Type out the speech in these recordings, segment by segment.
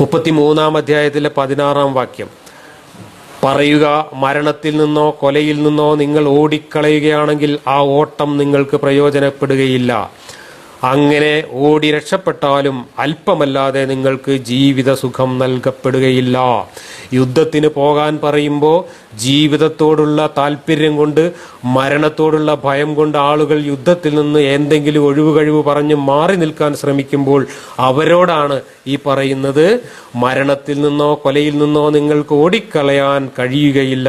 മുപ്പത്തിമൂന്നാം അധ്യായത്തിലെ പതിനാറാം വാക്യം. പറയുക മരണത്തിൽ നിന്നോ കൊലയിൽ നിന്നോ നിങ്ങൾ ഓടിക്കളയുകയാണെങ്കിൽ ആ ഓട്ടം നിങ്ങൾക്ക് പ്രയോജനപ്പെടുകയില്ല. അങ്ങനെ ഓടി രക്ഷപ്പെട്ടാലും അല്പമല്ലാതെ നിങ്ങൾക്ക് ജീവിത സുഖം നൽകപ്പെടുകയില്ല. യുദ്ധത്തിന് പോകാൻ പറയുമ്പോൾ ജീവിതത്തോടുള്ള താല്പര്യം കൊണ്ട് മരണത്തോടുള്ള ഭയം കൊണ്ട് ആളുകൾ യുദ്ധത്തിൽ നിന്ന് എന്തെങ്കിലും ഒഴിവ് കഴിവ് പറഞ്ഞ് മാറി നിൽക്കാൻ ശ്രമിക്കുമ്പോൾ അവരോടാണ് ഈ പറയുന്നത് മരണത്തിൽ നിന്നോ കൊലയിൽ നിന്നോ നിങ്ങൾക്ക് ഓടിക്കളയാൻ കഴിയുകയില്ല.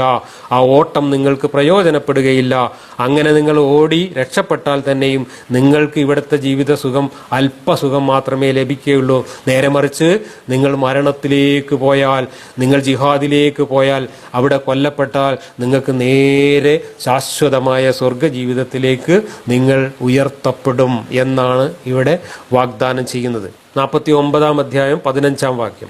ആ ഓട്ടം നിങ്ങൾക്ക് പ്രയോജനപ്പെടുകയില്ല. അങ്ങനെ നിങ്ങൾ ഓടി രക്ഷപ്പെട്ടാൽ തന്നെയും നിങ്ങൾക്ക് ഇവിടുത്തെ ജീവിത സുഖം അല്പസുഖം മാത്രമേ ലഭിക്കുകയുള്ളൂ. നേരെ മറിച്ച് നിങ്ങൾ മരണത്തിലേക്ക് പോയാൽ നിങ്ങൾ ജിഹാദിലേക്ക് പോയാൽ അവിടെ കൊല്ലപ്പെട്ടാൽ നിങ്ങൾക്ക് നേരെ ശാശ്വതമായ സ്വർഗ ജീവിതത്തിലേക്ക് നിങ്ങൾ ഉയർത്തപ്പെടും എന്നാണ് ഇവിടെ വാഗ്ദാനം ചെയ്യുന്നത്. നാൽപ്പത്തി ഒമ്പതാം അധ്യായം പതിനഞ്ചാം വാക്യം.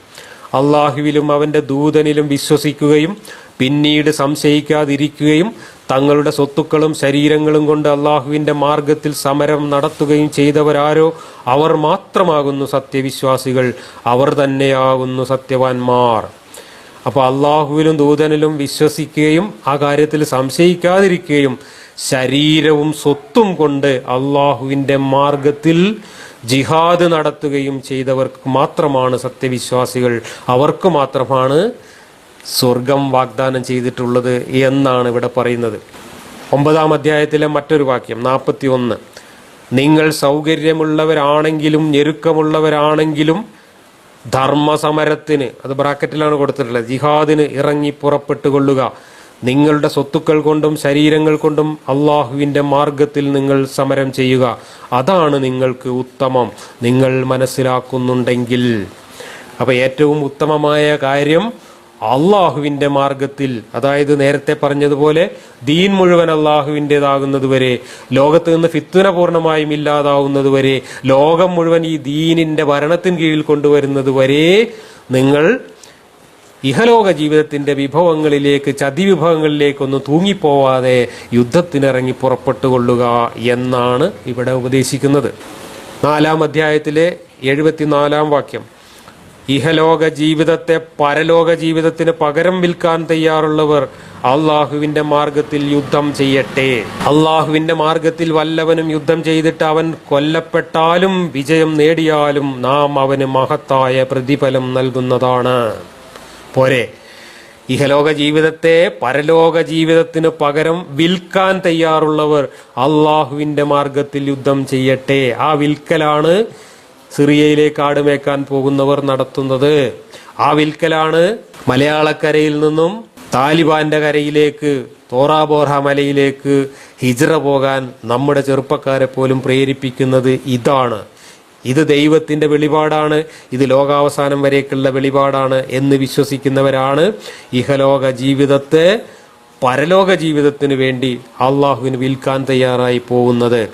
അള്ളാഹുവിലും അവന്റെ ദൂതനിലും വിശ്വസിക്കുകയും പിന്നീട് സംശയിക്കാതിരിക്കുകയും തങ്ങളുടെ സ്വത്തുക്കളും ശരീരങ്ങളും കൊണ്ട് അള്ളാഹുവിന്റെ മാർഗത്തിൽ സമരം നടത്തുകയും ചെയ്തവരാരോ അവർ മാത്രമാകുന്നു സത്യവിശ്വാസികൾ. അവർ തന്നെയാകുന്നു സത്യവാന്മാർ അപ്പോൾ അള്ളാഹുവിലും ദൂതനിലും വിശ്വസിക്കുകയും ആ കാര്യത്തിൽ സംശയിക്കാതിരിക്കുകയും ശരീരവും സ്വത്തും കൊണ്ട് അള്ളാഹുവിന്റെ മാർഗത്തിൽ ജിഹാദ് നടത്തുകയും ചെയ്തവർക്ക് മാത്രമാണ് സത്യവിശ്വാസികൾ. അവർക്ക് മാത്രമാണ് സ്വർഗം വാഗ്ദാനം ചെയ്തിട്ടുള്ളത് എന്നാണ് ഇവിടെ പറയുന്നത്. ഒമ്പതാം അധ്യായത്തിലെ മറ്റൊരു വാക്യം നാൽപ്പത്തി ഒന്ന് നിങ്ങൾ സൗകര്യമുള്ളവരാണെങ്കിലും ഞെരുക്കമുള്ളവരാണെങ്കിലും ധർമ്മസമരത്തിന് അത് ബ്രാക്കറ്റിലാണ് കൊടുത്തിട്ടുള്ളത്. ജിഹാദിന് ഇറങ്ങി പുറപ്പെട്ടുകൊള്ളുക. നിങ്ങളുടെ സ്വത്തുക്കൾ കൊണ്ടും ശരീരങ്ങൾ കൊണ്ടും അള്ളാഹുവിന്റെ മാർഗത്തിൽ നിങ്ങൾ സമരം ചെയ്യുക. അതാണ് നിങ്ങൾക്ക് ഉത്തമം. നിങ്ങൾ മനസ്സിലാക്കുന്നുണ്ടെങ്കിൽ. അപ്പോൾ ഏറ്റവും ഉത്തമമായ കാര്യം അള്ളാഹുവിന്റെ മാർഗത്തിൽ അതായത് നേരത്തെ പറഞ്ഞതുപോലെ ദീൻ മുഴുവൻ അള്ളാഹുവിന്റെതാകുന്നതുവരെ ലോകത്ത് നിന്ന് ഫിത്തുന പൂർണമായും ഇല്ലാതാവുന്നതുവരെ ലോകം മുഴുവൻ ഈ ദീനിന്റെ ഭരണത്തിന് കീഴിൽ കൊണ്ടുവരുന്നതുവരെ നിങ്ങൾ ഇഹലോക ജീവിതത്തിന്റെ വിഭവങ്ങളിലേക്ക് ചതി വിഭവങ്ങളിലേക്കൊന്നും തൂങ്ങിപ്പോവാതെ യുദ്ധത്തിനിറങ്ങി പുറപ്പെട്ടുകൊള്ളുക എന്നാണ് ഇവിടെ ഉപദേശിക്കുന്നത്. നാലാം അധ്യായത്തിലെ എഴുപത്തിനാലാം വാക്യം. ഇഹലോക ജീവിതത്തെ പരലോക ജീവിതത്തിന് പകരം വിൽക്കാൻ തയ്യാറുള്ളവർ അള്ളാഹുവിന്റെ മാർഗത്തിൽ യുദ്ധം ചെയ്യട്ടെ. അള്ളാഹുവിന്റെ മാർഗത്തിൽ വല്ലവനും യുദ്ധം ചെയ്തിട്ട് അവൻ കൊല്ലപ്പെട്ടാലും വിജയം നേടിയാലും നാം അവന് മഹത്തായ പ്രതിഫലം നൽകുന്നതാണ്. പോരെ. ഇഹലോക ജീവിതത്തെ പരലോക ജീവിതത്തിന് പകരം വിൽക്കാൻ തയ്യാറുള്ളവർ അള്ളാഹുവിന്റെ മാർഗത്തിൽ യുദ്ധം ചെയ്യട്ടെ. ആ വിൽക്കലാണ് സിറിയയിലേക്ക് ആടുമേക്കാൻ പോകുന്നവർ നടത്തുന്നത് ആ വിൽക്കലാണ്. മലയാളക്കരയിൽ നിന്നും താലിബാന്റെ കരയിലേക്ക് തോറാബോറ മലയിലേക്ക് ഹിജ്ര പോകാൻ നമ്മുടെ ചെറുപ്പക്കാരെ പോലും പ്രേരിപ്പിക്കുന്നത് ഇതാണ്. ഇത് ദൈവത്തിന്റെ വെളിപാടാണ്. ഇത് ലോകാവസാനം വരേക്കുള്ള വെളിപാടാണ് എന്ന് വിശ്വസിക്കുന്നവരാണ്. ഇഹലോക ജീവിതത്തെ പരലോക ജീവിതത്തിന് വേണ്ടി അള്ളാഹുവിന് വിൽക്കാൻ തയ്യാറായി പോകുന്നത്.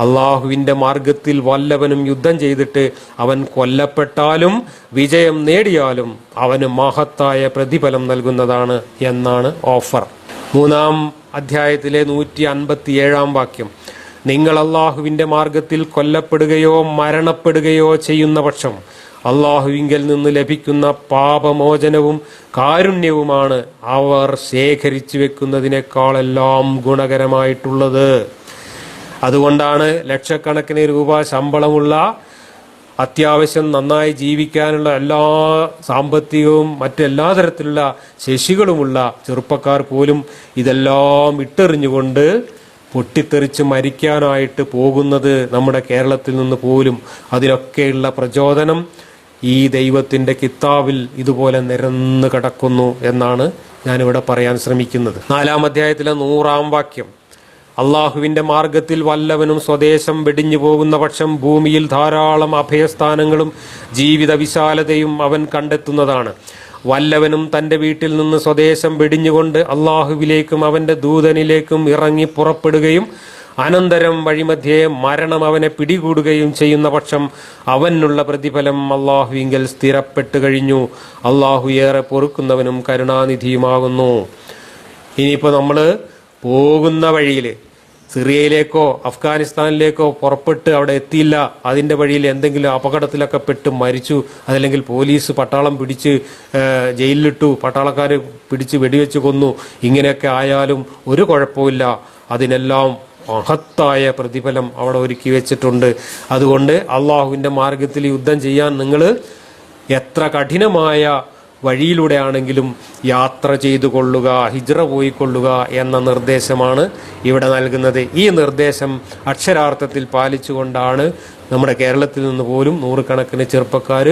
അള്ളാഹുവിന്റെ മാർഗത്തിൽ വല്ലവനും യുദ്ധം ചെയ്തിട്ട് അവൻ കൊല്ലപ്പെട്ടാലും വിജയം നേടിയാലും അവന് മഹത്തായ പ്രതിഫലം നൽകുന്നതാണ് എന്നാണ് ഓഫർ. മൂന്നാം അധ്യായത്തിലെ നൂറ്റി അൻപത്തി ഏഴാം വാക്യം. നിങ്ങൾ അള്ളാഹുവിന്റെ മാർഗത്തിൽ കൊല്ലപ്പെടുകയോ മരണപ്പെടുകയോ ചെയ്യുന്ന പക്ഷം അള്ളാഹുവിങ്കിൽ നിന്ന് ലഭിക്കുന്ന പാപമോചനവും കാരുണ്യവുമാണ് അവർ ശേഖരിച്ചു വെക്കുന്നതിനേക്കാളെല്ലാം ഗുണകരമായിട്ടുള്ളത്. അതുകൊണ്ടാണ് ലക്ഷക്കണക്കിന് രൂപ ശമ്പളമുള്ള അത്യാവശ്യം നന്നായി ജീവിക്കാനുള്ള എല്ലാ സാമ്പത്തികവും മറ്റെല്ലാ തരത്തിലുള്ള ശശികളുമുള്ള ചെറുപ്പക്കാർ പോലും ഇതെല്ലാം ഇട്ടെറിഞ്ഞുകൊണ്ട് പൊട്ടിത്തെറിച്ച് മരിക്കാനായിട്ട് പോകുന്നത് നമ്മുടെ കേരളത്തിൽ നിന്ന് പോലും അതിനൊക്കെയുള്ള പ്രചോദനം ഈ ദൈവത്തിന്റെ കിത്താവിൽ ഇതുപോലെ നിരന്ന് കിടക്കുന്നു എന്നാണ് ഞാനിവിടെ പറയാൻ ശ്രമിക്കുന്നത്. നാലാം അധ്യായത്തിലെ നൂറാം വാക്യം. അള്ളാഹുവിന്റെ മാർഗത്തിൽ വല്ലവനും സ്വദേശം വെടിഞ്ഞു പോകുന്ന പക്ഷം ഭൂമിയിൽ ധാരാളം അഭയസ്ഥാനങ്ങളും ജീവിത വിശാലതയും അവൻ കണ്ടെത്തുന്നതാണ്. വല്ലവനും തന്റെ വീട്ടിൽ നിന്ന് സ്വദേശം വെടിഞ്ഞുകൊണ്ട് അള്ളാഹുവിലേക്കും അവന്റെ ദൂതനിലേക്കും ഇറങ്ങി പുറപ്പെടുകയും അനന്തരം വഴിമധ്യേ മരണം അവനെ പിടികൂടുകയും ചെയ്യുന്ന പക്ഷം അവനുള്ള പ്രതിഫലം അള്ളാഹുവിങ്കൽ സ്ഥിരപ്പെട്ടു കഴിഞ്ഞു. അള്ളാഹു ഏറെ പൊറുക്കുന്നവനും കരുണാനിധിയുമാകുന്നു. ഇനിയിപ്പോൾ നമ്മൾ പോകുന്ന വഴിയിൽ സിറിയയിലേക്കോ അഫ്ഗാനിസ്ഥാനിലേക്കോ പുറപ്പെട്ട് അവിടെ എത്തിയില്ല. അതിന്റെ വഴിയിൽ എന്തെങ്കിലും അപകടത്തിലൊക്കെ പെട്ട് മരിച്ചു. അതല്ലെങ്കിൽ പോലീസ് പട്ടാളം പിടിച്ച് ജയിലിലിട്ടു. പട്ടാളക്കാർ പിടിച്ച് വെടിവെച്ച് കൊന്നു. ഇങ്ങനെയൊക്കെ ആയാലും ഒരു കുഴപ്പമില്ല അതിനെല്ലാം മഹത്തായ പ്രതിഫലം അവിടെ ഒരുക്കി വെച്ചിട്ടുണ്ട്. അതുകൊണ്ട് അള്ളാഹുവിന്റെ മാർഗത്തിൽ യുദ്ധം ചെയ്യാൻ നിങ്ങൾ എത്ര കഠിനമായ വഴിയിലൂടെ ആണെങ്കിലും യാത്ര ചെയ്തു കൊള്ളുക ഹിജ്റ പോയിക്കൊള്ളുക എന്ന നിർദ്ദേശമാണ് ഇവിടെ നൽകുന്നത്. ഈ നിർദ്ദേശം അക്ഷരാർത്ഥത്തിൽ പാലിച്ചുകൊണ്ടാണ് നമ്മുടെ കേരളത്തിൽ നിന്ന് പോലും നൂറുകണക്കിന് ചെറുപ്പക്കാർ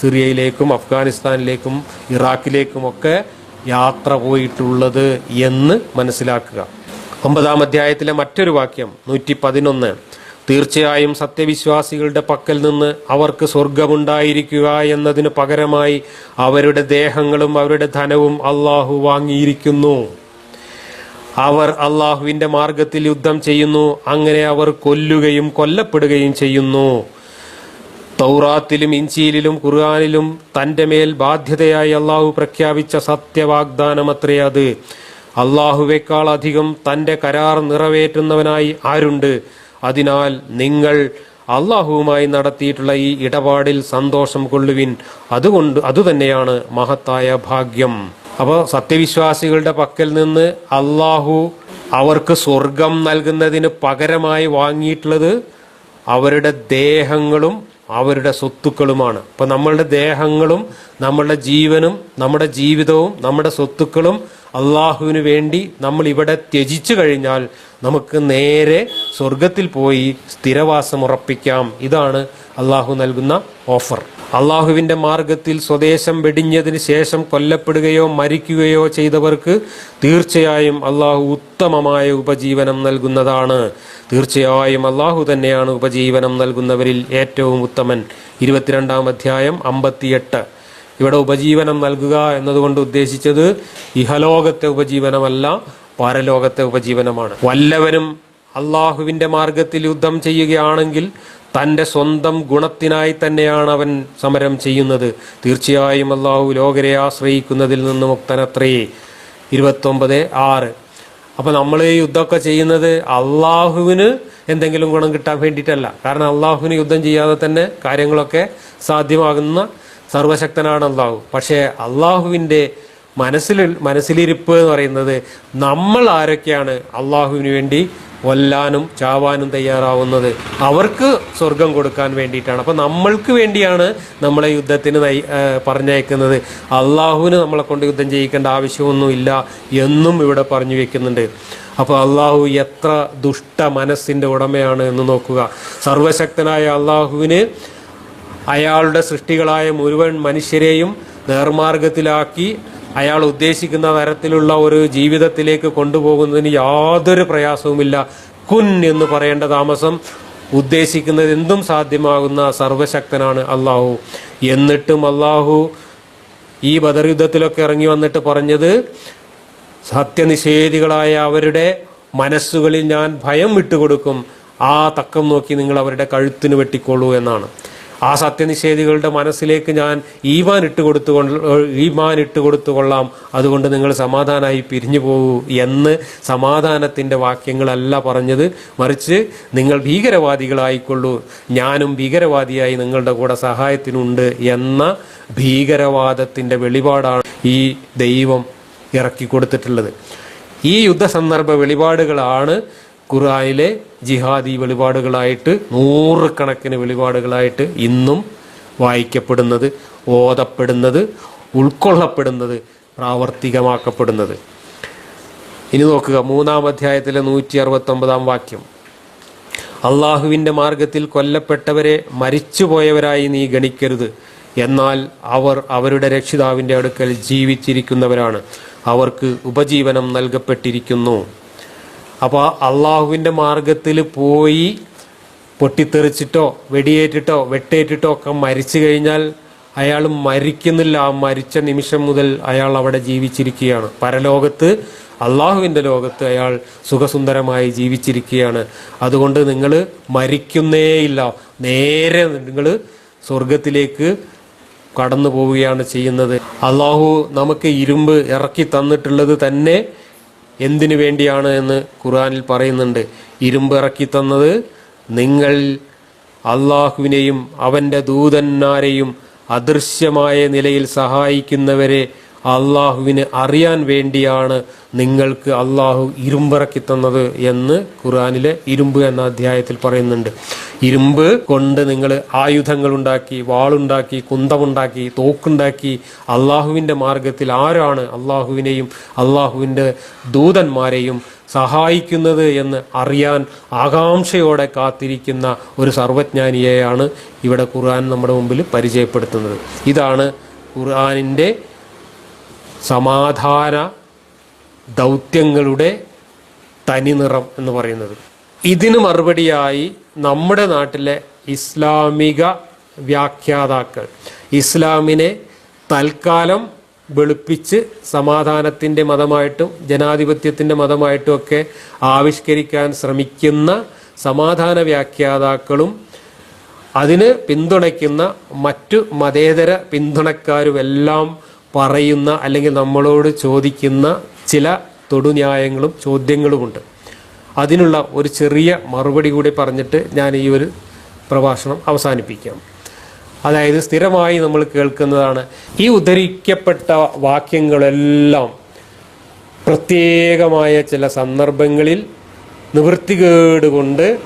സിറിയയിലേക്കും അഫ്ഗാനിസ്ഥാനിലേക്കും ഇറാഖിലേക്കുമൊക്കെ യാത്ര പോയിട്ടുള്ളത് എന്ന് മനസ്സിലാക്കുക. ഒമ്പതാം അധ്യായത്തിലെ മറ്റൊരു വാക്യം നൂറ്റി പതിനൊന്ന് തീർച്ചയായും സത്യവിശ്വാസികളുടെ പക്കൽ നിന്ന് അവർക്ക് സ്വർഗമുണ്ടായിരിക്കുക എന്നതിന് പകരമായി അവരുടെ ദേഹങ്ങളും അവരുടെ ധനവും അള്ളാഹു വാങ്ങിയിരിക്കുന്നു. അവർ അള്ളാഹുവിന്റെ മാർഗത്തിൽ യുദ്ധം ചെയ്യുന്നു അങ്ങനെ അവർ കൊല്ലുകയും കൊല്ലപ്പെടുകയും ചെയ്യുന്നു. തൗറാത്തിലും ഇഞ്ചിയിലും ഖുർആാനിലും തന്റെ മേൽ ബാധ്യതയായി അള്ളാഹു പ്രഖ്യാപിച്ച സത്യവാഗ്ദാനമത്രേ അത്. അള്ളാഹുവേക്കാൾ അധികം തന്റെ കരാർ നിറവേറ്റുന്നവനായി ആരുണ്ട്? അതിനാൽ നിങ്ങൾ അള്ളാഹുവുമായി നടത്തിയിട്ടുള്ള ഈ ഇടപാടിൽ സന്തോഷം കൊള്ളുവിൻ. അതുകൊണ്ട് അതുതന്നെയാണ് മഹത്തായ ഭാഗ്യം. അപ്പോൾ സത്യവിശ്വാസികളുടെ പക്കൽ നിന്ന് അള്ളാഹു അവർക്ക് സ്വർഗം നൽകുന്നതിന് പകരമായി വാങ്ങിയിട്ടുള്ളത് അവരുടെ ദേഹങ്ങളും അവരുടെ സ്വത്തുക്കളുമാണ്. അപ്പോൾ നമ്മളുടെ ദേഹങ്ങളും നമ്മളുടെ ജീവനും നമ്മുടെ ജീവിതവും നമ്മുടെ സ്വത്തുക്കളും അള്ളാഹുവിന് വേണ്ടി നമ്മൾ ഇവിടെ ത്യജിച്ചു കഴിഞ്ഞാൽ നമുക്ക് നേരെ സ്വർഗത്തിൽ പോയി സ്ഥിരവാസം ഉറപ്പിക്കാം. ഇതാണ് അള്ളാഹു നൽകുന്ന ഓഫർ. അള്ളാഹുവിന്റെ മാർഗത്തിൽ സ്വദേശം വെടിഞ്ഞതിന് ശേഷം കൊല്ലപ്പെടുകയോ മരിക്കുകയോ ചെയ്തവർക്ക് തീർച്ചയായും അള്ളാഹു ഉത്തമമായ ഉപജീവനം നൽകുന്നതാണ്. തീർച്ചയായും അള്ളാഹു തന്നെയാണ് ഉപജീവനം നൽകുന്നവരിൽ ഏറ്റവും ഉത്തമൻ. ഇരുപത്തിരണ്ടാം അധ്യായം അമ്പത്തിയെട്ട്. ഇവിടെ ഉപജീവനം നൽകുക എന്നതുകൊണ്ട് ഉദ്ദേശിച്ചത് ഇഹലോകത്തെ ഉപജീവനമല്ല പരലോകത്തെ ഉപജീവനമാണ്. വല്ലവനും അള്ളാഹുവിന്റെ മാർഗത്തിൽ യുദ്ധം ചെയ്യുകയാണെങ്കിൽ തന്റെ സ്വന്തം ഗുണത്തിനായി തന്നെയാണ് അവൻ സമരം ചെയ്യുന്നത്. തീർച്ചയായും അള്ളാഹു ലോകരെ ആശ്രയിക്കുന്നതിൽ നിന്ന് മുക്തനത്രേ. ഇരുപത്തൊമ്പത് ആറ്. അപ്പൊ നമ്മൾ ഈ യുദ്ധമൊക്കെ ചെയ്യുന്നത് അള്ളാഹുവിന് എന്തെങ്കിലും ഗുണം കിട്ടാൻ വേണ്ടിയിട്ടല്ല. കാരണം അള്ളാഹുവിന് യുദ്ധം ചെയ്യാതെ തന്നെ കാര്യങ്ങളൊക്കെ സാധ്യമാകുന്ന സർവശക്തനാണ് അള്ളാഹു. പക്ഷേ അള്ളാഹുവിന്റെ മനസ്സിൽ മനസ്സിലിരിപ്പ് എന്ന് പറയുന്നത് നമ്മൾ ആരൊക്കെയാണ്? അള്ളാഹുവിന് വേണ്ടി കൊല്ലാനും ചാവാനും തയ്യാറാവുന്നത്. അവർക്ക് സ്വർഗം കൊടുക്കാൻ വേണ്ടിയിട്ടാണ്. അപ്പം നമ്മൾക്ക് വേണ്ടിയാണ് നമ്മളെ യുദ്ധത്തിന് പറഞ്ഞയക്കുന്നത്. അള്ളാഹുവിന് നമ്മളെ കൊണ്ട് യുദ്ധം ചെയ്യിക്കേണ്ട ആവശ്യമൊന്നുമില്ല എന്നും ഇവിടെ പറഞ്ഞു വെക്കുന്നുണ്ട്. അപ്പോൾ അള്ളാഹു എത്ര ദുഷ്ട മനസ്സിന്റെ ഉടമയാണ് എന്ന് നോക്കുക. സർവശക്തനായ അള്ളാഹുവിന് അയാളുടെ സൃഷ്ടികളായ മുഴുവൻ മനുഷ്യരെയും നേർമാർഗത്തിലാക്കി അയാൾ ഉദ്ദേശിക്കുന്ന തരത്തിലുള്ള ഒരു ജീവിതത്തിലേക്ക് കൊണ്ടുപോകുന്നതിന് യാതൊരു പ്രയാസവുമില്ല. കുൻ എന്ന് പറയേണ്ട താമസം ഉദ്ദേശിക്കുന്നത് എന്തും സാധ്യമാകുന്ന സർവശക്തനാണ് അള്ളാഹു എന്നിട്ടും അള്ളാഹു ഈ ബദർ യുദ്ധത്തിലൊക്കെ ഇറങ്ങി വന്നിട്ട് പറഞ്ഞത് സത്യനിഷേധികളായ അവരുടെ മനസ്സുകളിൽ ഞാൻ ഭയം വിട്ടുകൊടുക്കും. ആ തക്കം നോക്കി നിങ്ങൾ അവരുടെ കഴുത്തിന് വെട്ടിക്കോളൂ എന്നാണ്. ആ സത്യനിഷേധികളുടെ മനസ്സിലേക്ക് ഞാൻ ഈമാൻ ഇട്ട് കൊടുത്തു ഈമാൻ ഇട്ട് കൊടുത്തുകൊള്ളാം അതുകൊണ്ട് നിങ്ങൾ സമാധാനമായി പിരിഞ്ഞു പോകൂ എന്ന് സമാധാനത്തിന്റെ വാക്യങ്ങളല്ല പറഞ്ഞത്. മറിച്ച് നിങ്ങൾ ഭീകരവാദികളായിക്കൊള്ളൂ. ഞാനും ഭീകരവാദിയായി നിങ്ങളുടെ കൂടെ സഹായത്തിനുണ്ട് എന്ന ഭീകരവാദത്തിന്റെ വെളിപാടാണ് ഈ ദൈവം ഇറക്കി കൊടുത്തിട്ടുള്ളത് ഈ യുദ്ധ സന്ദർഭ വെളിപാടുകളാണ് ഖുർആനിലെ ജിഹാദി വെളിപാടുകളായിട്ട് നൂറുകണക്കിന് വെളിപാടുകളായിട്ട് ഇന്നും വായിക്കപ്പെടുന്നത് ഓതപ്പെടുന്നത് ഉൾക്കൊള്ളപ്പെടുന്നത് പ്രാവർത്തികമാക്കപ്പെടുന്നത്. ഇനി നോക്കുക മൂന്നാം അധ്യായത്തിലെ നൂറ്റി അറുപത്തി ഒമ്പതാം വാക്യം. അള്ളാഹുവിന്റെ മാർഗത്തിൽ കൊല്ലപ്പെട്ടവരെ മരിച്ചുപോയവരായി നീ ഗണിക്കരുത്. എന്നാൽ അവർ അവരുടെ രക്ഷിതാവിന്റെ അടുക്കൽ ജീവിച്ചിരിക്കുന്നവരാണ്. അവർക്ക് ഉപജീവനം നൽകപ്പെട്ടിരിക്കുന്നു. അപ്പോൾ അള്ളാഹുവിന്റെ മാർഗത്തിൽ പോയി പൊട്ടിത്തെറിച്ചിട്ടോ വെടിയേറ്റിട്ടോ വെട്ടേറ്റിട്ടോ ഒക്കെ മരിച്ചു കഴിഞ്ഞാൽ അയാൾ മരിക്കുന്നില്ല. ആ മരിച്ച നിമിഷം മുതൽ അയാൾ അവിടെ ജീവിച്ചിരിക്കുകയാണ്. പരലോകത്ത് അള്ളാഹുവിന്റെ ലോകത്ത് അയാൾ സുഖസുന്ദരമായി ജീവിച്ചിരിക്കുകയാണ്. അതുകൊണ്ട് നിങ്ങൾ മരിക്കുന്നേയില്ല. നേരെ നിങ്ങൾ സ്വർഗത്തിലേക്ക് കടന്നു പോവുകയാണ് ചെയ്യുന്നത്. അള്ളാഹു നമുക്ക് ഇരുമ്പ് ഇറക്കി തന്നിട്ടുള്ളത് തന്നെ എന്തിനു വേണ്ടിയാണ് എന്ന് ഖുറാനിൽ പറയുന്നുണ്ട്. ഇരുമ്പ് ഇറക്കി തന്നത് നിങ്ങൾ അള്ളാഹുവിനെയും അവന്റെ ദൂതന്മാരെയും അദൃശ്യമായ നിലയിൽ സഹായിക്കുന്നവരെ അള്ളാഹുവിന് അറിയാൻ വേണ്ടിയാണ് നിങ്ങൾക്ക് അള്ളാഹു ഇരുമ്പിറക്കി തന്നത് എന്ന് ഖുർആനിലെ ഇരുമ്പ് എന്ന അധ്യായത്തിൽ പറയുന്നുണ്ട്. ഇരുമ്പ് കൊണ്ട് നിങ്ങൾ ആയുധങ്ങൾ ഉണ്ടാക്കി വാളുണ്ടാക്കി കുന്തമുണ്ടാക്കി തോക്കുണ്ടാക്കി അള്ളാഹുവിന്റെ മാർഗത്തിൽ ആരാണ് അള്ളാഹുവിനെയും അള്ളാഹുവിന്റെ ദൂതന്മാരെയും സഹായിക്കുന്നത് എന്ന് അറിയാൻ ആകാംക്ഷയോടെ കാത്തിരിക്കുന്ന ഒരു സർവജ്ഞാനിയെയാണ് ഇവിടെ ഖുർആൻ നമ്മുടെ മുമ്പിൽ പരിചയപ്പെടുത്തുന്നത്. ഇതാണ് ഖുർആനിന്റെ സമാധാന ദൗത്യങ്ങളുടെ തനിനിറം എന്ന് പറയുന്നത്. ഇതിന് മറുപടിയായി നമ്മുടെ നാട്ടിലെ ഇസ്ലാമിക വ്യാഖ്യാതാക്കൾ ഇസ്ലാമിനെ തൽക്കാലം വെളുപ്പിച്ച് സമാധാനത്തിന്റെ മതമായിട്ടും ജനാധിപത്യത്തിന്റെ മതമായിട്ടും ഒക്കെ ആവിഷ്കരിക്കാൻ ശ്രമിക്കുന്ന സമാധാന വ്യാഖ്യാതാക്കളും അതിന് പിന്തുണയ്ക്കുന്ന മറ്റു മതേതര പിന്തുണക്കാരുമെല്ലാം പറയുന്ന അല്ലെങ്കിൽ നമ്മളോട് ചോദിക്കുന്ന ചില തൊടുന്യായങ്ങളും ചോദ്യങ്ങളുമുണ്ട്. അതിനുള്ള ഒരു ചെറിയ മറുപടി കൂടി പറഞ്ഞിട്ട് ഞാൻ ഈ ഒരു പ്രഭാഷണം അവസാനിപ്പിക്കാം. അതായത് സ്ഥിരമായി നമ്മൾ കേൾക്കുന്നതാണ് ഈ ഉദ്ധരിക്കപ്പെട്ട വാക്യങ്ങളെല്ലാം പ്രത്യേകമായ ചില സന്ദർഭങ്ങളിൽ നിവൃത്തികേട് കൊണ്ട്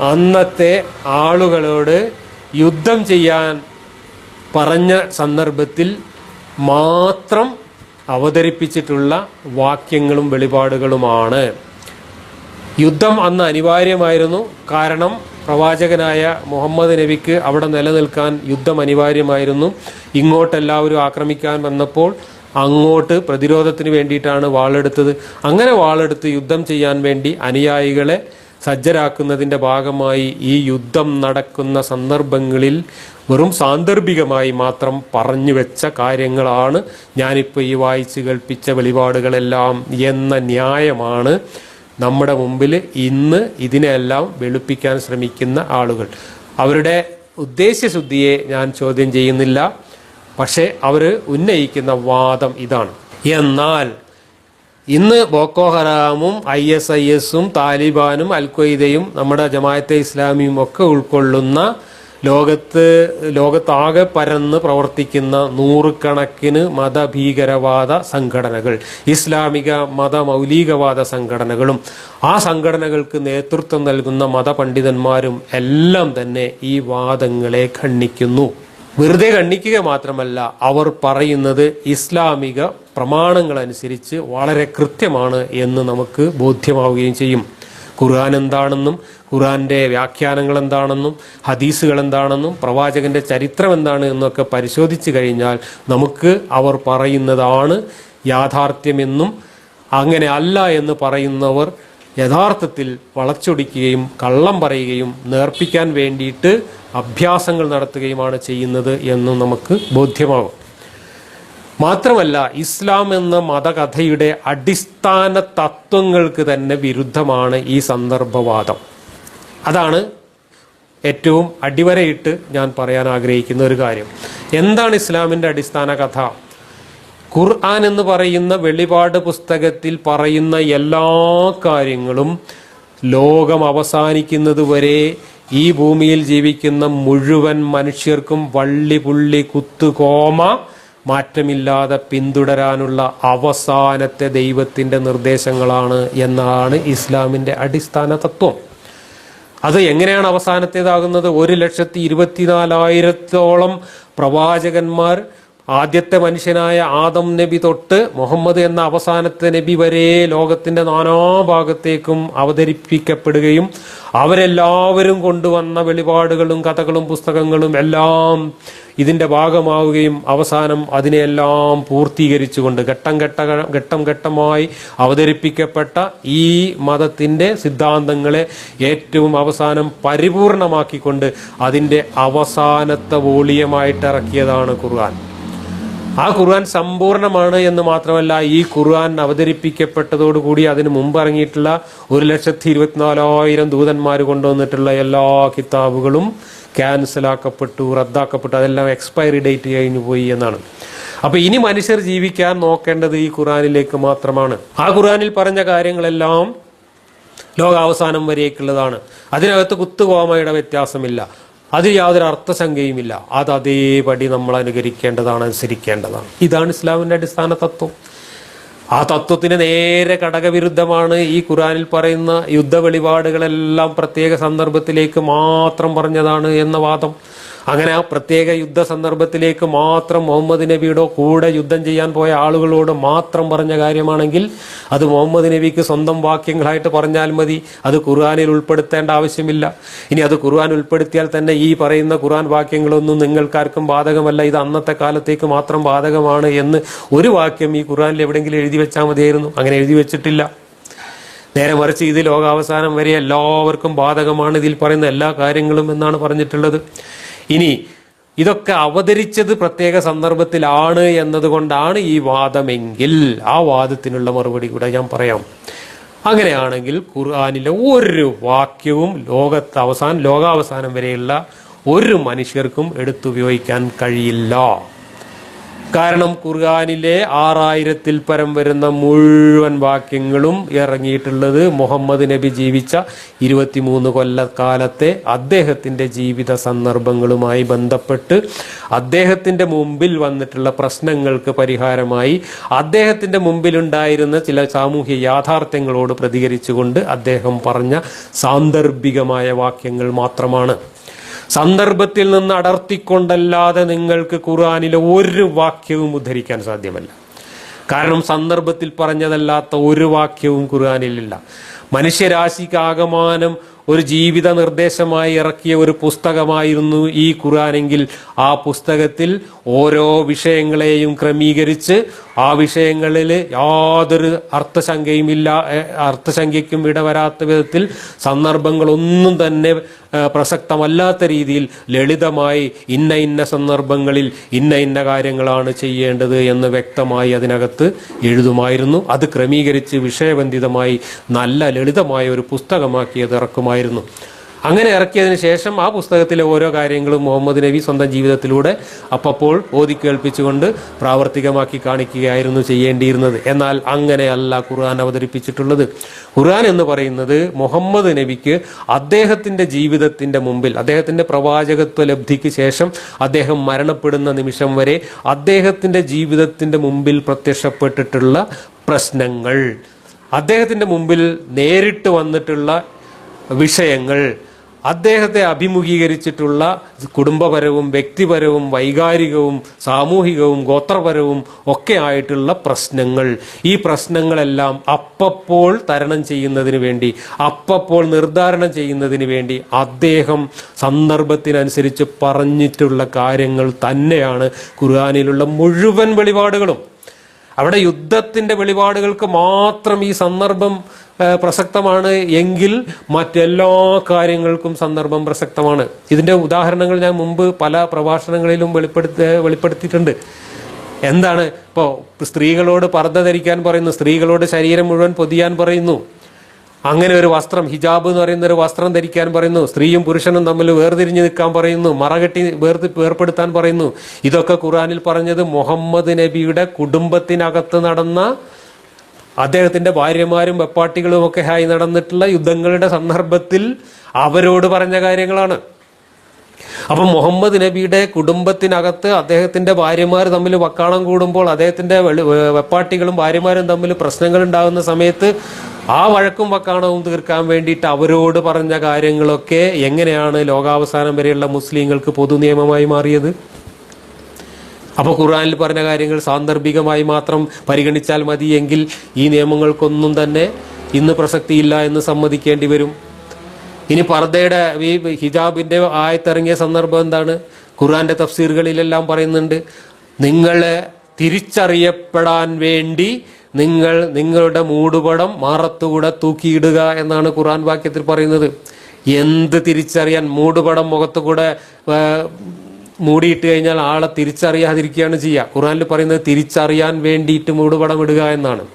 അന്നത്തെ ആളുകളോട് യുദ്ധം ചെയ്യാൻ പറഞ്ഞ സന്ദർഭത്തിൽ മാത്രം അവതരിപ്പിച്ചിട്ടുള്ള വാക്യങ്ങളും വെളിപാടുകളുമാണ്. യുദ്ധം അന്ന് അനിവാര്യമായിരുന്നു. കാരണം പ്രവാചകനായ മുഹമ്മദ് നബിക്ക് അവിടെ നിലനിൽക്കാൻ യുദ്ധം അനിവാര്യമായിരുന്നു. ഇങ്ങോട്ട് എല്ലാവരും ആക്രമിക്കാൻ വന്നപ്പോൾ അങ്ങോട്ട് പ്രതിരോധത്തിന് വേണ്ടിയിട്ടാണ് വാളെടുത്തത്. അങ്ങനെ വാളെടുത്ത് യുദ്ധം ചെയ്യാൻ വേണ്ടി അനുയായികളെ സജ്ജരാക്കുന്നതിന്റെ ഭാഗമായി ഈ യുദ്ധം നടക്കുന്ന സന്ദർഭങ്ങളിൽ വെറും സാന്ദർഭികമായി മാത്രം പറഞ്ഞു വെച്ച കാര്യങ്ങളാണ് ഞാനിപ്പോൾ ഈ വായിച്ച് കേൾപ്പിച്ച വെളിപാടുകളെല്ലാം എന്ന ന്യായമാണ് നമ്മുടെ മുമ്പിൽ ഇന്ന് ഇതിനെല്ലാം വെളുപ്പിക്കാൻ ശ്രമിക്കുന്ന ആളുകൾ. അവരുടെ ഉദ്ദേശ്യശുദ്ധിയെ ഞാൻ ചോദ്യം ചെയ്യുന്നില്ല പക്ഷേ അവർ ഉന്നയിക്കുന്ന വാദം ഇതാണ്. എന്നാൽ ഇന്ന് ബോക്കോ ഹറാമും ഐ എസ് ഐ എസും താലിബാനും അൽക്വയ്ദയും നമ്മുടെ ജമാഅത്തെ ഇസ്ലാമിയും ഒക്കെ ഉൾക്കൊള്ളുന്ന ലോകത്ത് ലോകത്താകെ പരന്ന് പ്രവർത്തിക്കുന്ന നൂറുകണക്കിന് മതഭീകരവാദ സംഘടനകൾ ഇസ്ലാമിക മതമൗലികവാദ സംഘടനകളും ആ സംഘടനകൾക്ക് നേതൃത്വം നൽകുന്ന മതപണ്ഡിതന്മാരും എല്ലാം തന്നെ ഈ വാദങ്ങളെ ഖണ്ഡിക്കുന്നു. വെറുതെ കണ്ണിക്കുക മാത്രമല്ല അവർ പറയുന്നത് ഇസ്ലാമിക പ്രമാണങ്ങൾ അനുസരിച്ച് വളരെ കൃത്യമാണ് എന്ന് നമുക്ക് ബോധ്യമാവുകയും ചെയ്യും. ഖുർആൻ എന്താണെന്നും ഖുർആന്റെ വ്യാഖ്യാനങ്ങൾ എന്താണെന്നും ഹദീസുകൾ എന്താണെന്നും പ്രവാചകന്റെ ചരിത്രം എന്താണ് എന്നൊക്കെ പരിശോധിച്ചു കഴിഞ്ഞാൽ നമുക്ക് അവർ പറയുന്നതാണ് യാഥാർത്ഥ്യമെന്നും അങ്ങനെ അല്ല എന്ന് പറയുന്നവർ യഥാർത്ഥത്തിൽ വളച്ചൊടിക്കുകയും കള്ളം പറയുകയും നേർപ്പിക്കാൻ വേണ്ടിയിട്ട് അഭ്യാസങ്ങൾ നടത്തുകയുമാണ് ചെയ്യുന്നത് എന്നും നമുക്ക് ബോധ്യമാകും മാത്രമല്ല ഇസ്ലാം എന്ന മതകഥയുടെ അടിസ്ഥാന തത്വങ്ങൾക്ക് തന്നെ വിരുദ്ധമാണ് ഈ സന്ദർഭവാദം. അതാണ് ഏറ്റവും അടിവരയിട്ട് ഞാൻ പറയാൻ ആഗ്രഹിക്കുന്ന ഒരു കാര്യം. എന്താണ് ഇസ്ലാമിന്റെ അടിസ്ഥാന കഥ? ഖുർആൻ എന്ന് പറയുന്ന വെളിപാട് പുസ്തകത്തിൽ പറയുന്ന എല്ലാ കാര്യങ്ങളും ലോകം അവസാനിക്കുന്നത് വരെ ഈ ഭൂമിയിൽ ജീവിക്കുന്ന മുഴുവൻ മനുഷ്യർക്കും വള്ളി പുള്ളി കുത്തുകോമ മാറ്റമില്ലാതെ പിന്തുടരാനുള്ള അവസാനത്തെ ദൈവത്തിന്റെ നിർദ്ദേശങ്ങളാണ് എന്നാണ് ഇസ്ലാമിന്റെ അടിസ്ഥാന തത്വം. അത് എങ്ങനെയാണ് അവസാനത്തേതാകുന്നത്? ഒരു ലക്ഷത്തി ഇരുപത്തിനാലായിരത്തോളം പ്രവാചകന്മാർ ആദ്യത്തെ മനുഷ്യനായ ആദം നബി തൊട്ട് മുഹമ്മദ് എന്ന അവസാനത്തെ നബി വരെ ലോകത്തിന്റെ നാനാഭാഗത്തേക്കും അവതരിപ്പിക്കപ്പെടുകയും അവരെല്ലാവരും കൊണ്ടുവന്ന വെളിപാടുകളും കഥകളും പുസ്തകങ്ങളും എല്ലാം ഇതിന്റെ ഭാഗമാവുകയും അവസാനം അതിനെയെല്ലാം പൂർത്തീകരിച്ചുകൊണ്ട് ഘട്ടം ഘട്ട ഘട്ടം ഘട്ടമായി അവതരിപ്പിക്കപ്പെട്ട ഈ മതത്തിന്റെ സിദ്ധാന്തങ്ങളെ ഏറ്റവും അവസാനം പരിപൂർണമാക്കിക്കൊണ്ട് അതിന്റെ അവസാനത്തെ വോളിയമായിട്ട് ഇറക്കിയതാണ് ഖുർആൻ. ആ ഖുർആൻ സമ്പൂർണമാണ് എന്ന് മാത്രമല്ല ഈ ഖുർആൻ അവതരിപ്പിക്കപ്പെട്ടതോടുകൂടി അതിന് മുമ്പ് ഇറങ്ങിയിട്ടുള്ള ഒരു ലക്ഷത്തി ഇരുപത്തിനാലായിരം ദൂതന്മാർ കൊണ്ടുവന്നിട്ടുള്ള എല്ലാ കിതാബുകളും ക്യാൻസലാക്കപ്പെട്ടു റദ്ദാക്കപ്പെട്ടു. അതെല്ലാം എക്സ്പയറി ഡേറ്റ് കഴിഞ്ഞു പോയി എന്നാണ്. അപ്പൊ ഇനി മനുഷ്യർ ജീവിക്കാൻ നോക്കേണ്ടത് ഈ ഖുറാനിലേക്ക് മാത്രമാണ്. ആ ഖുറാനിൽ പറഞ്ഞ കാര്യങ്ങളെല്ലാം ലോകാവസാനം വരേക്കുള്ളതാണ്. അതിനകത്ത് കുത്തുകോമയുടെ വ്യത്യാസമില്ല. അതിൽ യാതൊരു അർത്ഥശങ്കയുമില്ല അത് അതേപടി നമ്മൾ അനുകരിക്കേണ്ടതാണ് അനുസരിക്കേണ്ടതാണ്. ഇതാണ് ഇസ്ലാമിന്റെ അടിസ്ഥാന തത്വം. ആ തത്വത്തിന് നേരെ ഘടകവിരുദ്ധമാണ് ഈ ഖുറാനിൽ പറയുന്ന യുദ്ധ വെളിപാടുകളെല്ലാം പ്രത്യേക സന്ദർഭത്തിലേക്ക് മാത്രം പറഞ്ഞതാണ് എന്ന വാദം. അങ്ങനെ ആ പ്രത്യേക യുദ്ധ സന്ദർഭത്തിലേക്ക് മാത്രം മുഹമ്മദ് നബിയുടെ കൂടെ യുദ്ധം ചെയ്യാൻ പോയ ആളുകളോട് മാത്രം പറഞ്ഞ കാര്യമാണെങ്കിൽ അത് മുഹമ്മദ് നബിക്ക് സ്വന്തം വാക്യങ്ങളായിട്ട് പറഞ്ഞാൽ മതി. അത് ഖുർആാനിൽ ഉൾപ്പെടുത്തേണ്ട ആവശ്യമില്ല. ഇനി അത് ഖുർആൻ ഉൾപ്പെടുത്തിയാൽ തന്നെ ഈ പറയുന്ന ഖുർആൻ വാക്യങ്ങളൊന്നും നിങ്ങൾക്കാർക്കും ബാധകമല്ല. ഇത് അന്നത്തെ കാലത്തേക്ക് മാത്രം ബാധകമാണ് എന്ന് ഒരു വാക്യം ഈ ഖുർആനിൽ എവിടെയെങ്കിലും എഴുതി വെച്ചാൽ മതിയായിരുന്നു. അങ്ങനെ എഴുതി വെച്ചിട്ടില്ല. നേരെ മറിച്ച് ഇത് ലോകാവസാനം വരെ എല്ലാവർക്കും ബാധകമാണ് ഇതിൽ പറയുന്ന എല്ലാ കാര്യങ്ങളും എന്നാണ് പറഞ്ഞിട്ടുള്ളത്. ഇനി ഇതൊക്കെ അവതരിച്ചത് പ്രത്യേക സന്ദർഭത്തിലാണ് എന്നതുകൊണ്ടാണ് ഈ വാദമെങ്കിൽ ആ വാദത്തിനുള്ള മറുപടി കൂടെ ഞാൻ പറയാം. അങ്ങനെയാണെങ്കിൽ ഖുർആാനിലെ ഒരു വാക്യവും ലോകത്ത് അവസാനം ലോകാവസാനം വരെയുള്ള ഒരു മനുഷ്യർക്കും എടുത്തുപയോഗിക്കാൻ കഴിയില്ല. കാരണം ഖുർആാനിലെ ആറായിരത്തിൽ പരം വരുന്ന മുഴുവൻ വാക്യങ്ങളും ഇറങ്ങിയിട്ടുള്ളത് മുഹമ്മദ് നബി ജീവിച്ച ഇരുപത്തിമൂന്ന് കൊല്ലക്കാലത്തെ അദ്ദേഹത്തിന്റെ ജീവിത സന്ദർഭങ്ങളുമായി ബന്ധപ്പെട്ട് അദ്ദേഹത്തിന്റെ മുമ്പിൽ വന്നിട്ടുള്ള പ്രശ്നങ്ങൾക്ക് പരിഹാരമായി അദ്ദേഹത്തിന്റെ മുമ്പിലുണ്ടായിരുന്ന ചില സാമൂഹ്യ യാഥാർത്ഥ്യങ്ങളോട് പ്രതികരിച്ചുകൊണ്ട് അദ്ദേഹം പറഞ്ഞ സാന്ദർഭികമായ വാക്യങ്ങൾ മാത്രമാണ്. സന്ദർഭത്തിൽ നിന്ന് അടർത്തിക്കൊണ്ടല്ലാതെ നിങ്ങൾക്ക് ഖുർആാനിലെ ഒരു വാക്യവും ഉദ്ധരിക്കാൻ സാധ്യമല്ല. കാരണം സന്ദർഭത്തിൽ പറഞ്ഞതല്ലാത്ത ഒരു വാക്യവും ഖുർആാനിലില്ല. മനുഷ്യരാശിക്ക് ആകമാനം ഒരു ജീവിത നിർദ്ദേശമായി ഇറക്കിയ ഒരു പുസ്തകമായിരുന്നു ഈ ഖുർആാനെങ്കിൽ. ആ പുസ്തകത്തിൽ ഓരോ വിഷയങ്ങളെയും ക്രമീകരിച്ച് ആ വിഷയങ്ങളിൽ യാതൊരു അർത്ഥശങ്കയും ഇല്ല അർത്ഥശങ്കയ്ക്കും ഇടവരാത്ത വിധത്തിൽ സന്ദർഭങ്ങളൊന്നും തന്നെ പ്രസക്തമല്ലാത്ത രീതിയിൽ ലളിതമായി ഇന്ന ഇന്ന സന്ദർഭങ്ങളിൽ ഇന്ന ഇന്ന കാര്യങ്ങളാണ് ചെയ്യേണ്ടത് എന്ന് വ്യക്തമായി അതിനകത്ത് എഴുതുമായിരുന്നു. അത് ക്രമീകരിച്ച് വിഷയബന്ധിതമായി നല്ല ലളിതമായ ഒരു പുസ്തകമാക്കി അത് ഇറക്കുമായിരുന്നു അങ്ങനെ ഇറക്കിയതിന് ശേഷം ആ പുസ്തകത്തിലെ ഓരോ കാര്യങ്ങളും മുഹമ്മദ് നബി സ്വന്തം ജീവിതത്തിലൂടെ അപ്പപ്പോൾ ഓതി കേൾപ്പിച്ചുകൊണ്ട് പ്രാവർത്തികമാക്കി കാണിക്കുകയായിരുന്നു ചെയ്യേണ്ടിയിരുന്നത്. എന്നാൽ അങ്ങനെയല്ല ഖുർആൻ അവതരിപ്പിച്ചിട്ടുള്ളത്. ഖുർആൻ എന്ന് പറയുന്നത് മുഹമ്മദ് നബിക്ക് അദ്ദേഹത്തിന്റെ ജീവിതത്തിന്റെ മുമ്പിൽ അദ്ദേഹത്തിന്റെ പ്രവാചകത്വ ലബ്ധിക്ക് ശേഷം അദ്ദേഹം മരണപ്പെടുന്ന നിമിഷം വരെ അദ്ദേഹത്തിന്റെ ജീവിതത്തിന്റെ മുമ്പിൽ പ്രത്യക്ഷപ്പെട്ടിട്ടുള്ള പ്രശ്നങ്ങൾ. അദ്ദേഹത്തിന്റെ മുമ്പിൽ നേരിട്ട് വന്നിട്ടുള്ള വിഷയങ്ങൾ അദ്ദേഹത്തെ അഭിമുഖീകരിച്ചിട്ടുള്ള കുടുംബപരവും വ്യക്തിപരവും വൈകാരികവും സാമൂഹികവും ഗോത്രപരവും ഒക്കെ ആയിട്ടുള്ള പ്രശ്നങ്ങൾ. ഈ പ്രശ്നങ്ങളെല്ലാം അപ്പപ്പോൾ തരണം ചെയ്യുന്നതിന് വേണ്ടി അപ്പപ്പോൾ നിർദ്ധാരണം ചെയ്യുന്നതിന് വേണ്ടി അദ്ദേഹം സന്ദർഭത്തിനനുസരിച്ച് പറഞ്ഞിട്ടുള്ള കാര്യങ്ങൾ തന്നെയാണ് ഖുർആാനിലുള്ള മുഴുവൻ വെളിപാടുകളും. അവിടെ യുദ്ധത്തിന്റെ വെളിപാടുകൾക്ക് മാത്രം ഈ സന്ദർഭം പ്രസക്തമാണ് എങ്കിൽ മറ്റെല്ലാ കാര്യങ്ങൾക്കും സന്ദർഭം പ്രസക്തമാണ്. ഇതിന്റെ ഉദാഹരണങ്ങൾ ഞാൻ മുമ്പ് പല പ്രഭാഷണങ്ങളിലും വെളിപ്പെടുത്തി വെളിപ്പെടുത്തിയിട്ടുണ്ട്. എന്താണ്? ഇപ്പോൾ സ്ത്രീകളോട് പർദ്ദ ധരിക്കാൻ പറയുന്നു സ്ത്രീകളോട് ശരീരം മുഴുവൻ പൊതിയാൻ പറയുന്നു. അങ്ങനെ ഒരു വസ്ത്രം ഹിജാബ് എന്ന് പറയുന്ന ഒരു വസ്ത്രം ധരിക്കാൻ പറയുന്നു. സ്ത്രീയും പുരുഷനും തമ്മിൽ വേർതിരിഞ്ഞു നിൽക്കാൻ പറയുന്നു മറകെട്ടി വേർതി വേർപ്പെടുത്താൻ പറയുന്നു. ഇതൊക്കെ ഖുറാനിൽ പറഞ്ഞത് മുഹമ്മദ് നബിയുടെ കുടുംബത്തിനകത്ത് നടന്ന അദ്ദേഹത്തിന്റെ ഭാര്യമാരും വെപ്പാട്ടികളും ഒക്കെ ആയി നടന്നിട്ടുള്ള യുദ്ധങ്ങളുടെ സന്ദർഭത്തിൽ അവരോട് പറഞ്ഞ കാര്യങ്ങളാണ്. അപ്പൊ മുഹമ്മദ് നബിയുടെ കുടുംബത്തിനകത്ത് അദ്ദേഹത്തിന്റെ ഭാര്യമാർ തമ്മിൽ വക്കാളം കൂടുമ്പോൾ അദ്ദേഹത്തിന്റെ വെപ്പാട്ടികളും ഭാര്യമാരും തമ്മിൽ പ്രശ്നങ്ങൾ ഉണ്ടാകുന്ന സമയത്ത് ആ വഴക്കും വക്കാണവും തീർക്കാൻ വേണ്ടിയിട്ട് അവരോട് പറഞ്ഞ കാര്യങ്ങളൊക്കെ എങ്ങനെയാണ് ലോകാവസാനം വരെയുള്ള മുസ്ലിങ്ങൾക്ക് പൊതു നിയമമായി മാറിയത്? അപ്പോൾ ഖുർആനിൽ പറഞ്ഞ കാര്യങ്ങൾ സാന്ദർഭികമായി മാത്രം പരിഗണിച്ചാൽ മതിയെങ്കിൽ ഈ നിയമങ്ങൾക്കൊന്നും തന്നെ ഇന്ന് പ്രസക്തിയില്ല എന്ന് സമ്മതിക്കേണ്ടി വരും. ഇനി പർദ്ദയുടെ ഈ ഹിജാബിന്റെ ആയത്തിറങ്ങിയ സന്ദർഭം എന്താണ്? ഖുർആന്റെ തഫ്സീറുകളിലെല്ലാം പറയുന്നുണ്ട് നിങ്ങളെ തിരിച്ചറിയപ്പെടാൻ വേണ്ടി നിങ്ങൾ നിങ്ങളുടെ മൂടുപടം മാറത്തുകൂടെ തൂക്കിയിടുക എന്നാണ് ഖുർആൻ വാക്യത്തിൽ പറയുന്നത്. എന്ത് തിരിച്ചറിയാൻ മൂടുപടം മുഖത്തുകൂടെ മൂടിയിട്ട് കഴിഞ്ഞാൽ ആളെ തിരിച്ചറിയാതിരിക്കുകയാണ് ചെയ്യുക. ഖുർആനിൽ പറയുന്നത് തിരിച്ചറിയാൻ വേണ്ടിയിട്ട് മൂടുപടം ഇടുക എന്നാണ്.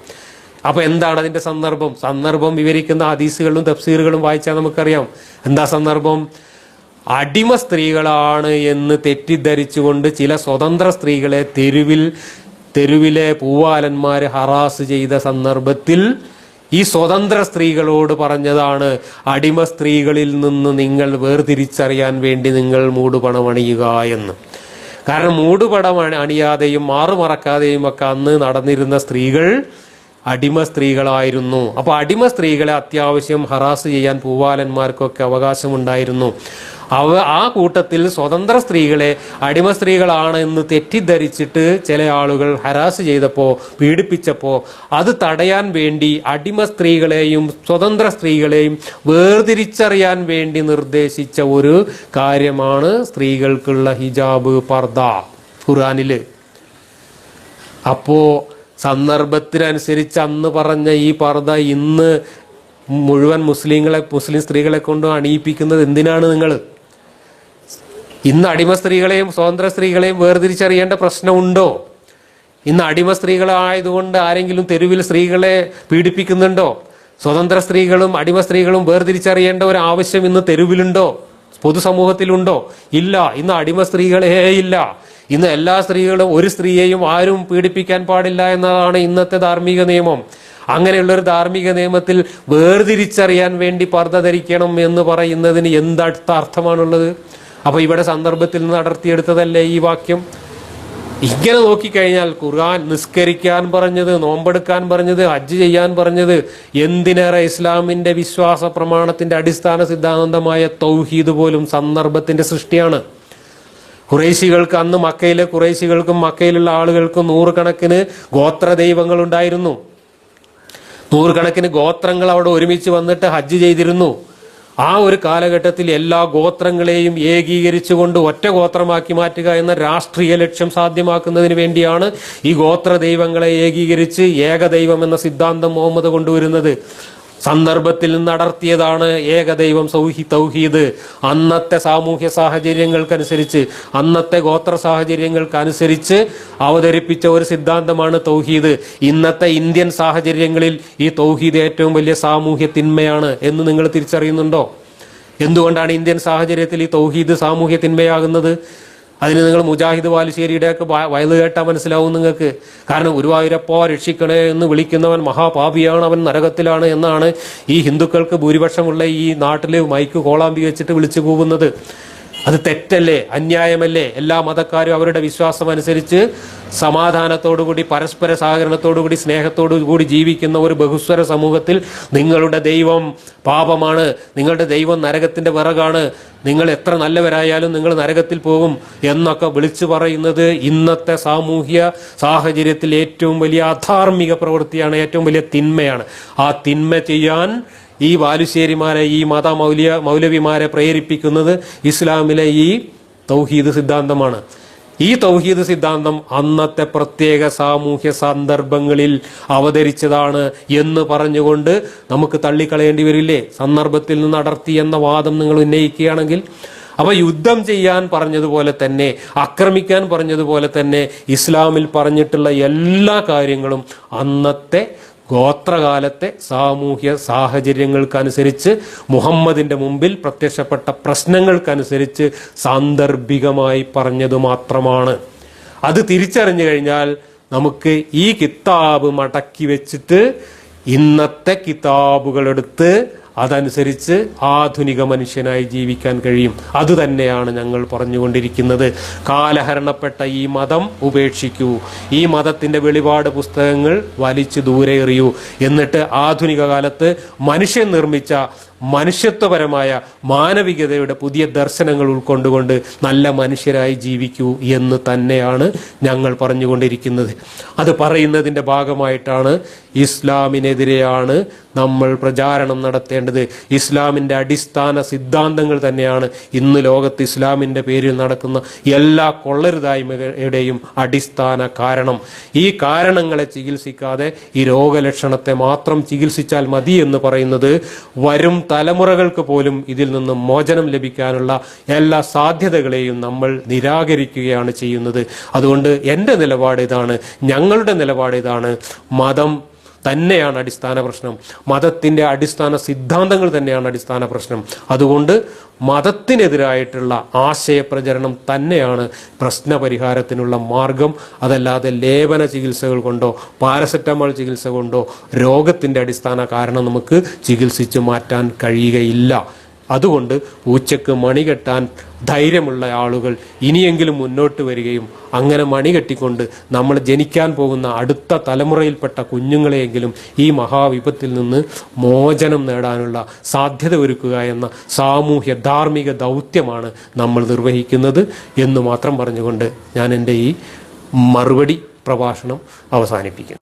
അപ്പൊ എന്താണ് അതിന്റെ സന്ദർഭം? സന്ദർഭം വിവരിക്കുന്ന ഹദീസുകളും തഫ്സീറുകളും വായിച്ചാൽ നമുക്കറിയാം. എന്താ സന്ദർഭം? അടിമ സ്ത്രീകളാണ് എന്ന് തെറ്റിദ്ധരിച്ചുകൊണ്ട് ചില സ്വതന്ത്ര സ്ത്രീകളെ തെരുവിൽ തെരുവിലെ പൂവാലന്മാര് ഹറാസ് ചെയ്ത സന്ദർഭത്തിൽ ഈ സ്വതന്ത്ര സ്ത്രീകളോട് പറഞ്ഞതാണ് അടിമ സ്ത്രീകളിൽ നിന്ന് നിങ്ങൾ വേർതിരിച്ചറിയാൻ വേണ്ടി നിങ്ങൾ മൂടുപണം അണിയുക എന്ന്. കാരണം മൂടുപടം അണി- അണിയാതെയും മാറുമറക്കാതെയും ഒക്കെ അന്ന് നടന്നിരുന്ന സ്ത്രീകൾ അടിമ സ്ത്രീകളായിരുന്നു. അപ്പൊ അടിമ സ്ത്രീകളെ അത്യാവശ്യം ഹറാസ് ചെയ്യാൻ പൂവാലന്മാർക്കൊക്കെ അവകാശമുണ്ടായിരുന്നു. അവ ആ കൂട്ടത്തിൽ സ്വതന്ത്ര സ്ത്രീകളെ അടിമ സ്ത്രീകളാണ് എന്ന് തെറ്റിദ്ധരിച്ചിട്ട് ചില ആളുകൾ ഹരാസ് ചെയ്തപ്പോൾ പീഡിപ്പിച്ചപ്പോൾ അത് തടയാൻ വേണ്ടി അടിമ സ്ത്രീകളെയും സ്വതന്ത്ര സ്ത്രീകളെയും വേർതിരിച്ചറിയാൻ വേണ്ടി നിർദ്ദേശിച്ച ഒരു കാര്യമാണ് സ്ത്രീകൾക്കുള്ള ഹിജാബ് പർദ ഖുറാനിൽ അപ്പോൾ സന്ദർഭത്തിനനുസരിച്ച് അന്ന് പറഞ്ഞ ഈ പർദ ഇന്ന് മുഴുവൻ മുസ്ലിങ്ങളെ മുസ്ലിം സ്ത്രീകളെ കൊണ്ട് അണിയിപ്പിക്കുന്നത് എന്തിനാണ് നിങ്ങൾ? ഇന്ന് അടിമ സ്ത്രീകളെയും സ്വതന്ത്ര സ്ത്രീകളെയും വേർതിരിച്ചറിയേണ്ട പ്രശ്നമുണ്ടോ? ഇന്ന് അടിമ സ്ത്രീകളായതുകൊണ്ട് ആരെങ്കിലും തെരുവിൽ സ്ത്രീകളെ പീഡിപ്പിക്കുന്നുണ്ടോ? സ്വതന്ത്ര സ്ത്രീകളും അടിമ സ്ത്രീകളും വേർതിരിച്ചറിയേണ്ട ഒരു ആവശ്യം ഇന്ന് തെരുവിലുണ്ടോ? പൊതുസമൂഹത്തിലുണ്ടോ? ഇല്ല. ഇന്ന് അടിമ സ്ത്രീകളേ ഇല്ല. ഇന്ന് എല്ലാ സ്ത്രീകളും ഒരു സ്ത്രീയെയും ആരും പീഡിപ്പിക്കാൻ പാടില്ല എന്നതാണ് ഇന്നത്തെ ധാർമ്മിക നിയമം. അങ്ങനെയുള്ള ഒരു ധാർമ്മിക നിയമത്തിൽ വേർതിരിച്ചറിയാൻ വേണ്ടി പർദ്ധ ധരിക്കണം എന്ന് പറയുന്നതിന് എന്ത് അർത്ഥമാണുള്ളത്? അപ്പൊ ഇവിടെ സന്ദർഭത്തിൽ നിന്ന് അടർത്തിയെടുത്തതല്ലേ ഈ വാക്യം? ഇങ്ങനെ നോക്കിക്കഴിഞ്ഞാൽ ഖുർആൻ നിസ്കരിക്കാൻ പറഞ്ഞത് നോമ്പെടുക്കാൻ പറഞ്ഞത് ഹജ്ജ് ചെയ്യാൻ പറഞ്ഞത് എന്തിനേറെ ഇസ്ലാമിന്റെ വിശ്വാസ പ്രമാണത്തിന്റെ അടിസ്ഥാന സിദ്ധാന്തമായ തൗഹീദ് പോലും സന്ദർഭത്തിന്റെ സൃഷ്ടിയാണ്. കുറേശികൾക്ക് അന്ന് മക്കയിലെ കുറേശികൾക്കും മക്കയിലുള്ള ആളുകൾക്കും നൂറുകണക്കിന് ഗോത്ര ദൈവങ്ങൾ ഉണ്ടായിരുന്നു. നൂറുകണക്കിന് ഗോത്രങ്ങൾ അവിടെ ഒരുമിച്ച് വന്നിട്ട് ഹജ്ജ് ചെയ്തിരുന്നു. ആ ഒരു കാലഘട്ടത്തിൽ എല്ലാ ഗോത്രങ്ങളെയും ഏകീകരിച്ചുകൊണ്ട് ഒറ്റ ഗോത്രമാക്കി മാറ്റുക എന്ന രാഷ്ട്രീയ ലക്ഷ്യം സാധ്യമാക്കുന്നതിന് വേണ്ടിയാണ് ഈ ഗോത്ര ദൈവങ്ങളെ ഏകീകരിച്ച് ഏകദൈവം എന്ന സിദ്ധാന്തം മുഹമ്മദ് കൊണ്ടുവരുന്നത്. സന്ദർഭത്തിൽ നിന്ന് അടർത്തിയതാണ് ഏകദൈവം സൗഹി തൗഹീദ്. അന്നത്തെ സാമൂഹ്യ സാഹചര്യങ്ങൾക്കനുസരിച്ച് അന്നത്തെ ഗോത്ര സാഹചര്യങ്ങൾക്കനുസരിച്ച് അവതരിപ്പിച്ച ഒരു സിദ്ധാന്തമാണ് തൗഹീദ്. ഇന്നത്തെ ഇന്ത്യൻ സാഹചര്യങ്ങളിൽ ഈ തൗഹീദ് ഏറ്റവും വലിയ സാമൂഹ്യ തിന്മയാണ് എന്ന് നിങ്ങൾ തിരിച്ചറിയുന്നുണ്ടോ? എന്തുകൊണ്ടാണ് ഇന്ത്യൻ സാഹചര്യത്തിൽ ഈ തൗഹീദ് സാമൂഹ്യ തിന്മയാകുന്നത്? അതിന് നിങ്ങൾ മുജാഹിദ് ബാലുശ്ശേരിയുടെ ഒക്കെ വയൽ കേട്ടാൽ മനസ്സിലാവും നിങ്ങൾക്ക്. കാരണം ഗുരുവായൂരപ്പോ രക്ഷിക്കണേ എന്ന് വിളിക്കുന്നവൻ മഹാപാപിയാണ് അവൻ നരകത്തിലാണ് എന്നാണ് ഈ ഹിന്ദുക്കൾക്ക് ഭൂരിപക്ഷമുള്ള ഈ നാട്ടിൽ മൈക്ക് കോളാമ്പി വെച്ചിട്ട് വിളിച്ചു കൂവുന്നത്. അത് തെറ്റല്ലേ? അന്യായമല്ലേ? എല്ലാ മതക്കാരും അവരുടെ വിശ്വാസം അനുസരിച്ച് സമാധാനത്തോടുകൂടി പരസ്പര സഹകരണത്തോടുകൂടി സ്നേഹത്തോടുകൂടി ജീവിക്കുന്ന ഒരു ബഹുസ്വര സമൂഹത്തിൽ നിങ്ങളുടെ ദൈവം പാപമാണ്. നിങ്ങളുടെ ദൈവം നരകത്തിന്റെ വിറകാണ്. നിങ്ങൾ എത്ര നല്ലവരായാലും നിങ്ങൾ നരകത്തിൽ പോകും എന്നൊക്കെ വിളിച്ചു പറയുന്നത് ഇന്നത്തെ സാമൂഹ്യ സാഹചര്യത്തിൽ ഏറ്റവും വലിയ അധാർമിക പ്രവൃത്തിയാണ് ഏറ്റവും വലിയ തിന്മയാണ്. ആ തിന്മ ചെയ്യാൻ ഈ ബാലുശ്ശേരിമാരെ ഈ മാതാ മൗലിയ മൗലവിമാരെ പ്രേരിപ്പിക്കുന്നത് ഇസ്ലാമിലെ ഈ തൗഹീദ് സിദ്ധാന്തമാണ്. ഈ തൗഹീദ് സിദ്ധാന്തം അന്നത്തെ പ്രത്യേക സാമൂഹ്യ സന്ദർഭങ്ങളിൽ അവതരിച്ചതാണ് എന്ന് പറഞ്ഞുകൊണ്ട് നമുക്ക് തള്ളിക്കളയേണ്ടി വരില്ലേ? സന്ദർഭത്തിൽ നിന്ന് അടർത്തി എന്ന വാദം നിങ്ങൾ ഉന്നയിക്കുകയാണെങ്കിൽ. അപ്പൊ യുദ്ധം ചെയ്യാൻ പറഞ്ഞതുപോലെ തന്നെ ആക്രമിക്കാൻ പറഞ്ഞതുപോലെ തന്നെ ഇസ്ലാമിൽ പറഞ്ഞിട്ടുള്ള എല്ലാ കാര്യങ്ങളും അന്നത്തെ ഗോത്രകാലത്തെ സാമൂഹ്യ സാഹചര്യങ്ങൾക്കനുസരിച്ച് മുഹമ്മദിന്റെ മുമ്പിൽ പ്രത്യക്ഷപ്പെട്ട പ്രശ്നങ്ങൾക്കനുസരിച്ച് സാന്ദർഭികമായി പറഞ്ഞത് മാത്രമാണ്. അത് തിരിച്ചറിഞ്ഞു കഴിഞ്ഞാൽ നമുക്ക് ഈ കിതാബ് മടക്കി വെച്ചിട്ട് ഇന്നത്തെ കിതാബുകൾ എടുത്ത് അതനുസരിച്ച് ആധുനിക മനുഷ്യനായി ജീവിക്കാൻ കഴിയും. അതുതന്നെയാണ് ഞങ്ങൾ പറഞ്ഞുകൊണ്ടിരിക്കുന്നത്. കാലഹരണപ്പെട്ട ഈ മതം ഉപേക്ഷിക്കൂ. ഈ മതത്തിന്റെ വെളിപാട് പുസ്തകങ്ങൾ വലിച്ചു ദൂരെ എറിയൂ. എന്നിട്ട് ആധുനിക കാലത്ത് മനുഷ്യൻ നിർമ്മിച്ച മനുഷ്യത്വപരമായ മാനവികതയുടെ പുതിയ ദർശനങ്ങൾ ഉൾക്കൊണ്ടുകൊണ്ട് നല്ല മനുഷ്യരായി ജീവിക്കൂ എന്ന് തന്നെയാണ് ഞങ്ങൾ പറഞ്ഞുകൊണ്ടിരിക്കുന്നത്. അത് പറയുന്നതിന്റെ ഭാഗമായിട്ടാണ് ഇസ്ലാമിനെതിരെയാണ് നമ്മൾ പ്രചാരണം നടത്തേണ്ടത്. ഇസ്ലാമിന്റെ അടിസ്ഥാന സിദ്ധാന്തങ്ങൾ തന്നെയാണ് ഇന്ന് ലോകത്ത് ഇസ്ലാമിന്റെ പേരിൽ നടക്കുന്ന എല്ലാ കൊള്ളരുതായ്മയുടെയും അടിസ്ഥാന കാരണം. ഈ കാരണങ്ങളെ ചികിത്സിക്കാതെ ഈ രോഗലക്ഷണത്തെ മാത്രം ചികിത്സിച്ചാൽ മതി എന്ന് പറയുന്നത് വരും തലമുറകൾക്ക് പോലും ഇതിൽ നിന്ന് മോചനം ലഭിക്കാനുള്ള എല്ലാ സാധ്യതകളെയും നമ്മൾ നിരാകരിക്കുകയാണ് ചെയ്യുന്നത്. അതുകൊണ്ട് എന്റെ നിലപാട് ഇതാണ് ഞങ്ങളുടെ നിലപാട് ഇതാണ്. മതം തന്നെയാണ് അടിസ്ഥാന പ്രശ്നം. മതത്തിന്റെ അടിസ്ഥാന സിദ്ധാന്തങ്ങൾ തന്നെയാണ് അടിസ്ഥാന പ്രശ്നം. അതുകൊണ്ട് മതത്തിനെതിരായിട്ടുള്ള ആശയപ്രചരണം തന്നെയാണ് പ്രശ്നപരിഹാരത്തിനുള്ള മാർഗം. അതല്ലാതെ ലേപന ചികിത്സകൾ കൊണ്ടോ പാരസെറ്റമോൾ ചികിത്സ കൊണ്ടോ രോഗത്തിന്റെ അടിസ്ഥാന കാരണം നമുക്ക് ചികിത്സിച്ച് മാറ്റാൻ കഴിയുകയില്ല. അതുകൊണ്ട് ഉച്ചയ്ക്ക് മണി കെട്ടാൻ ധൈര്യമുള്ള ആളുകൾ ഇനിയെങ്കിലും മുന്നോട്ട് വരികയും അങ്ങനെ മണി കെട്ടിക്കൊണ്ട് നമ്മൾ ജനിക്കാൻ പോകുന്ന അടുത്ത തലമുറയിൽപ്പെട്ട കുഞ്ഞുങ്ങളെയെങ്കിലും ഈ മഹാവിപത്തിൽ നിന്ന് മോചനം നേടാനുള്ള സാധ്യത ഒരുക്കുക എന്ന സാമൂഹ്യ ധാർമ്മിക ദൗത്യമാണ് നമ്മൾ നിർവഹിക്കുന്നത് എന്ന് മാത്രം പറഞ്ഞുകൊണ്ട് ഞാൻ എന്റെ ഈ മറുപടി പ്രഭാഷണം അവസാനിപ്പിക്കുന്നു.